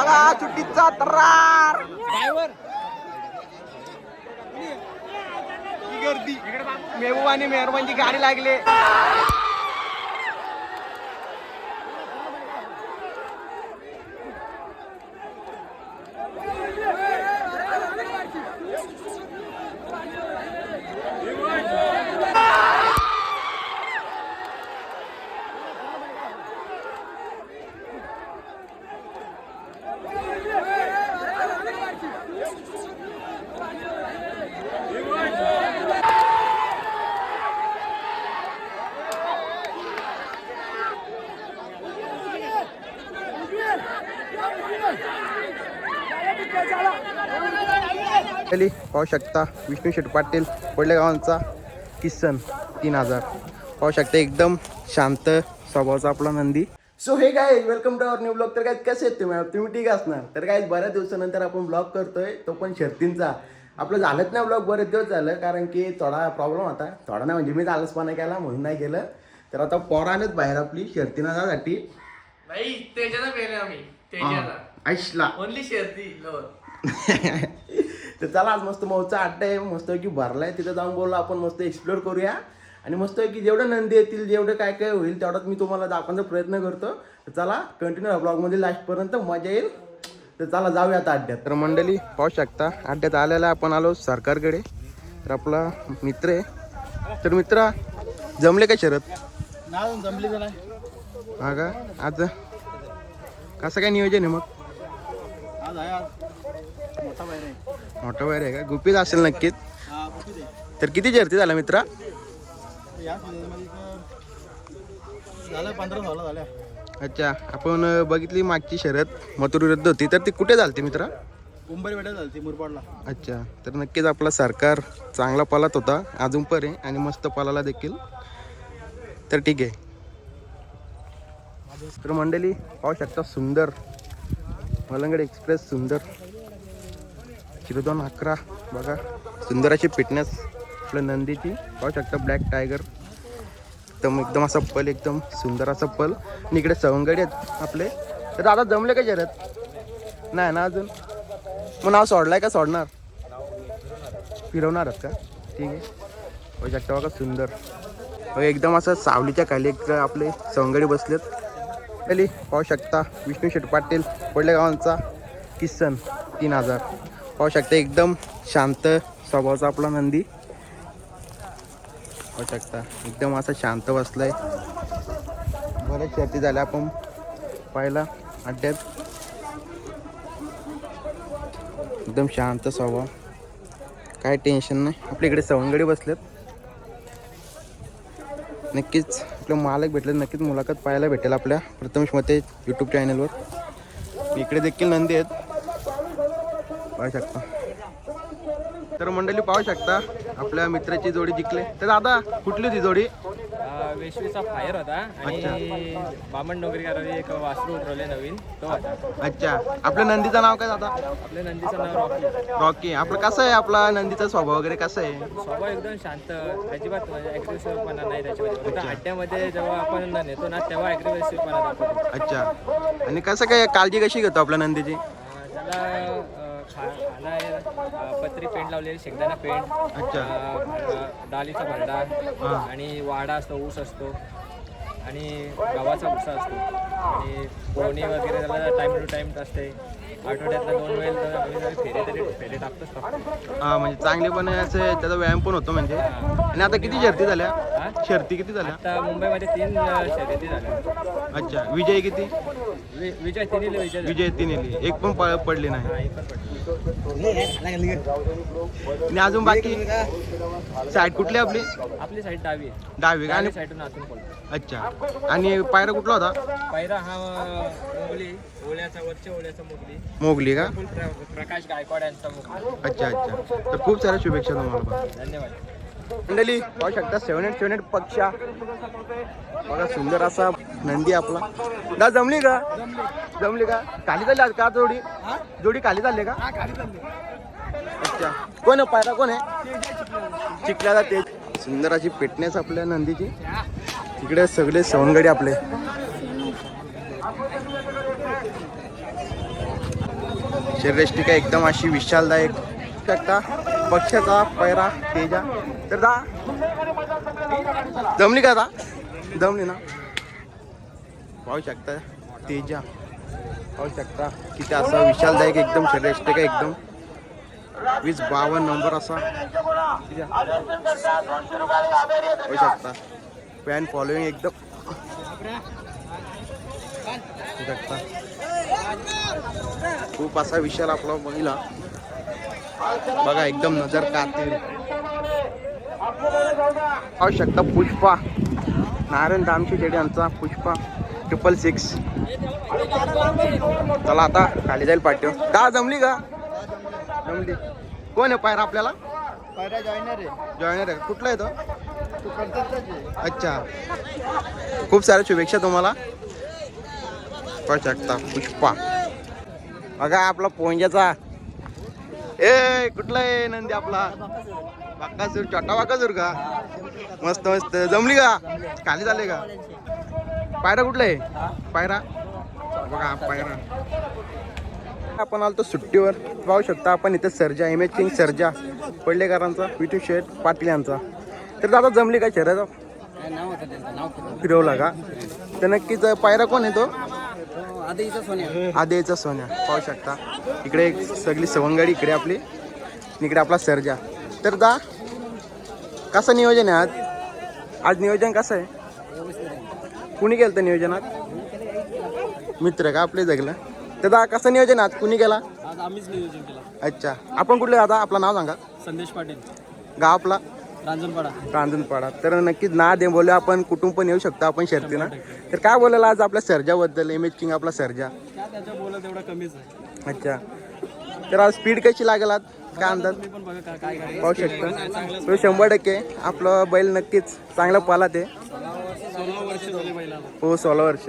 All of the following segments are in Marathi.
बघा सुट्टीचा तरार. गर्दी. मेहबूब आणि मेहरबानची गाडी लागली. खाली पाहू शकता विष्णू शेठ पाटील पडले गावांचा किसन तीन हजार. पाहू शकता एकदम शांत स्वभावाचा आपला नंदी. सो हे काय welcome to our new blog तर काय कसे आहेत तुम्ही? तुम्ही ठीक असणार तर काय बऱ्याच दिवसानंतर आपण ब्लॉग करतोय तो पण शर्तींचा. आपलं झालंच नाही ब्लॉग बरेच दिवस झालं कारण की थोडा प्रॉब्लेम होता. थोडा नाही म्हणजे मी आलसपणा केला म्हणून नाही केलं. तर आता पोरानच बाहेर आपली शर्तीना जाण्यासाठी. नाही तेजाला पेले आम्ही. तेजाला. ऐशला. ओनली शेरती तर चला आज मस्त मौचा अड्डा आहे मस्त की भरलाय. तिथं जाऊन बोललो आपण मस्त एक्सप्लोर करूया. आणि मस्त की जेवढं नंदी येतील जेवढं काय काय होईल तेवढाच मी तुम्हाला दाखवण्याचा प्रयत्न करतो. तर चला कंटिन्यू ब्लॉगमध्ये लास्टपर्यंत मजा येईल. तर चला जाऊया आता अड्ड्यात तर मंडळी पाहू शकता अड्ड्यात आलेला आपण आलो सरकारकडे. तर आपला मित्र आहे. तर मित्रा जमले का शरद? जमली हा का? आज कसं काय नियोजन आहे मग? आज आहे आज. मोठा बाहेर आहे ऑटो वगैरे आहे का? गुपित असेल नक्कीच. तर किती जर्ती झाला मित्रा? या झालं अच्छा आपण बघितली मागची शर्यत मथुर विरुद्ध होती. तर ती कुठे झालती मित्रा? कुंभारी मुरपाडला अच्छा तर नक्कीच आपला सरकार चांगला पालात होता. अजून पर आहे आणि मस्त पालाला देखील. तर ठीक आहे. तर मंडळी पाहू शकता सुंदर. मलंगड एक्सप्रेस सुंदर. चिरदोन अकरा. बघा सुंदराची फिटनेस आपलं नंदीची. पाहू शकता ब्लॅक टायगर एकदम एकदम असा पल एकदम सुंदर असा पल. आणि इकडे सवंगडी आहेत आपले. तर दादा जमले का शर्यत नाही ना अजून? मग नाव सोडलाय का? सोडणार? फिरवणार आहात का? ठीक आहे. पाहू शकता बघा सुंदर. एकदम असं सावलीच्या खाली एक आपले सवंगडी बसलेत. पाहू शकता विष्णू शेठ पाटील पडले गावांचा किसन तीन हजार. पाहू शकता एकदम शांत स्वभावाचा आपला नंदी. पाहू शकता एकदम असा शांत बसलाय. बऱ्याच शर्ती झाल्या आपण पाहिला अड्ड्यात. एकदम शांत स्वभाव. काय टेन्शन नाही. आपल्या इकडे सवंगडी बसलेत नक्कीच आपलं मालक भेटले नक्कीच मुलाखत पाहायला भेटेल आपल्या प्रथमेश मते यूट्यूब चॅनलवर इकडे देखील नंदी आहेत. पाहू शकता. तर मंडळी पाहू शकता आपल्या मित्राची जोडी जिंकले. तर दादा कुठली होती जोडी? वेशवीचा फायर होता आणि बामण डोंगरीकरांनी एक वासरू उतरवले नवीन. तो होता. अच्छा. आपल्या नंदीचं नाव काय दादा? आपल्या नंदीचं नाव रॉकी. रॉकी. आपलं कसं आहे? आपला नंदीचा स्वभाव वगैरे कसं आहे? स्वभाव एकदम शांत. अजिबात म्हणजे ॲग्रेसिव्हपणा नाही त्याच्यामध्ये. अड्ड्यामध्ये जेव्हा आपण नेतो ना तेव्हा ॲग्रेसिव्हपणा दाखवतो अच्छा. आणि कसं काय काळजी कशी घेतो आपल्या नंदीची? त्याला पत्री पेंट लावलेली शेंगदाणा पेंट अच्छा. अं, डाळीचा भरडा आणि वाडा असतो ऊस असतो आणि गव्हाचा भुसा असतो. आणि पोहणी वगैरे त्याला टाईम टू टाईम असते. आठवड्यातला दोन वेळ तर आम्ही जरी फेरे तरी फेरे टाकतोच टाकतो हा म्हणजे चांगलेपणे असं त्याचा व्यायाम पण होतो म्हणजे. आणि आता किती शर्ती झाल्या? शर्ती किती झाल्या? आता मुंबईमध्ये तीन अं, शर्यती झाल्या. अच्छा विजय किती? वि- विजय तिन्ही विजय. विजय तिने एक पण प- पडली नाही. पण पडली. आणि अजून बाकी? साईड कुठली आपली? आपली साईड डावी आहे. डावी का? आणि साईडून आतून पडतो अच्छा. आणि पायरा कुठला होता? पायरा हा मोगली ओळ्याचा वरच्या ओळ्याचा मोगली. मोगली का? प्रकाश गायकवाड यांचा मोगली. अच्छा अच्छा. तर खूप साऱ्या शुभेच्छा तुम्हाला. धन्यवाद. मंडळी पाहू शकता सेवन एट सेवन एट पक्षा. बघा सुंदर असा नंदी आपला. दा जमली का? जमली का? खाली चालली आज का जोडी? जोडी खाली चालली का? अच्छा. कोण आहे पायरा? कोण आहे? चिखल्याला ते सुंदर अशी फिटनेस आपल्या नंदीची. इकडे सगळे सवंगडी आपले. शरीरष्टिका एकदम अशी विशालदायक. शकता. पक्षाचा पैरा तेजा. तर दा जमली का दा? जमली ना. पाहू शकता तेजा. पाहू शकता किती असा विशालदायक एकदम शरीरष्टिका एकदम. वीस बावन्न नंबर असा. पाहू शकता. फॅन फॉलोईंग एकदम. शकता. खूप असा विशाल आपला महिला. बघा एकदम नजर कातील. पाहू शकता पुष्पा. नारायण दामशी जेडे यांचा पुष्पा. ट्रिपल सिक्स चला आता खाली जाईल पाठ्य दहा जमली का? जमली. कोण आहे पायरा आपल्याला? पायऱ्या जॉईनर आहे. जॉईनर आहे कुठला आहे तो? अच्छा. खूप साऱ्या शुभेच्छा तुम्हाला. पाहू शकता पुष्पा. बघा आपला पोंजाचा ए कुठला आहे नंदी आपला? बाकासूर छोटा बाकासूर का? मस्त मस्त. जमली का? खाली झाले का? पायरा कुठला आहे? पायरा? बघा पायरा. आपण आलो सुट्टीवर. पाहू शकता आपण इथे Sarja M H king Sarja. पडलेकरांचा विटू शेठ पाटील यांचा. तर दादा जमली का नाव फिरवला का? तर नक्कीच पायरा कोण आहे तो? आधीचा सोन्या आदेचा सोन्या. पाहू शकता. इकडे एक सगळी सवंगडी इकडे आपली. इकडे आपला सर्जा. तर दा कसं नियोजन आहे आज? आज नियोजन कसं आहे? कुणी केलं तर नियोजनात? मित्र का आपले जगलं? तर दा कसं नियोजन आहे आज? कुणी केला? आज आम्हीच नियोजन केलं. अच्छा. आपण कुठले आता आपलं नाव सांगा. संदेश पाटील. गाव आपला? रांजणपाडा. रांजणपाडा. तर नक्कीच ना दे बोलू. आपण कुटुंब पण येऊ शकतो आपण शर्तीनं तर काय बोलायला आज आपल्या सर्जाबद्दल एम एच किंग आपला सर्जा? त्याच्या बोलत एवढा कमीच आहे. अच्छा. तर आज स्पीड कशी लागेल आज? काय अंदाज? पाहू शकता. तो शंभर टक्के. आपलं बैल नक्कीच चांगला पाला ते हो सोळा वर्ष.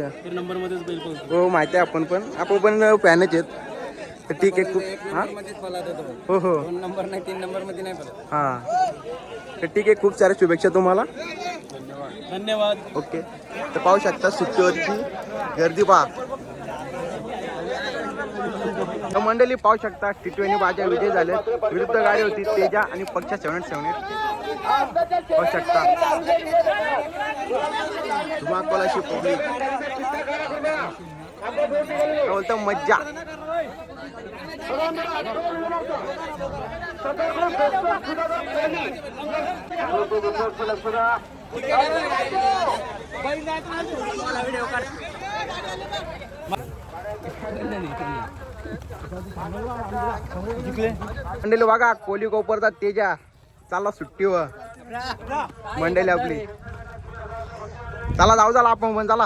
हो माहिती आहे आपण पण. आपण पण फॅनच आहेत. तर ठीक आहे खूप हां? हो हो. नंबर नाही तीन नंबरमध्ये नाही पडत हां. तर ठीक आहे खूप साऱ्या शुभेच्छा तुम्हाला. धन्यवाद. ओके. तर पाहू शकता सुट्टीवरची गर्दी पहा. मंडळी पाहू शकता टी ट्वेंटी बाजा विजय झाले विरुद्ध गाडी होती तेजा आणि पक्ष सेवन सेवन पाहू शकता. धुमाकोलाशी पब्लिक. बोलतो मज्जा. मंडेल बघा कोली कोपरचा तेजा. चालला सुट्टीवर. मंडळी आपली. चला जाऊ झाला आपण पण चला.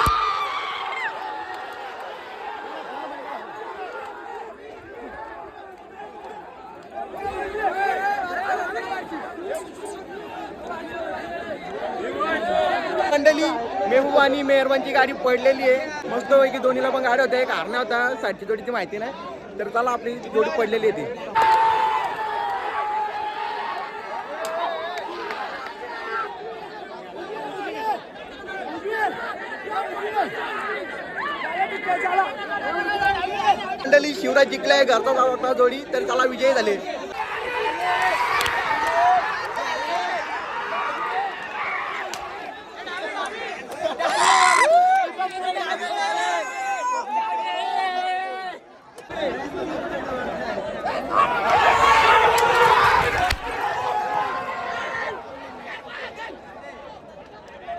मंडळी मेहू आणि मेहरबानची गाडी पडलेली आहे. मस्त पैकी दोन्हीला पण गाडी होत्या एक हरण्या होता साठची जोडीची माहिती नाही. तर चला आपली जोडी पडलेली आहे ती. मंडळी शिवराज जिंकलाय घरचा जात होता जोडी तर त्याला विजय झाले.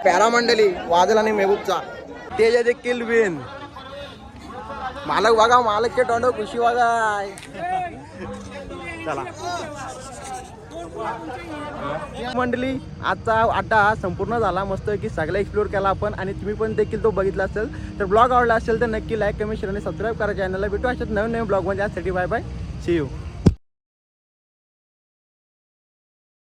पॅरामंडली वाजल वादल आणि मेहबूबचा. तेजा देखील विन मालक बघा मालकचे तोंड खुशी बघा चला. मंडळी आजचा अड्डा हा संपूर्ण झाला मस्त की सगळा एक्सप्लोर केला आपण आणि तुम्ही पण देखील तो बघितला असेल. तर ब्लॉग आवडला असेल तर नक्की लाईक कमेंट शेअर आणि सबस्क्राईब करा चॅनलला भेटू अशाच नवीन नवीन ब्लॉगमध्ये यासाठी बाय बाय सी यू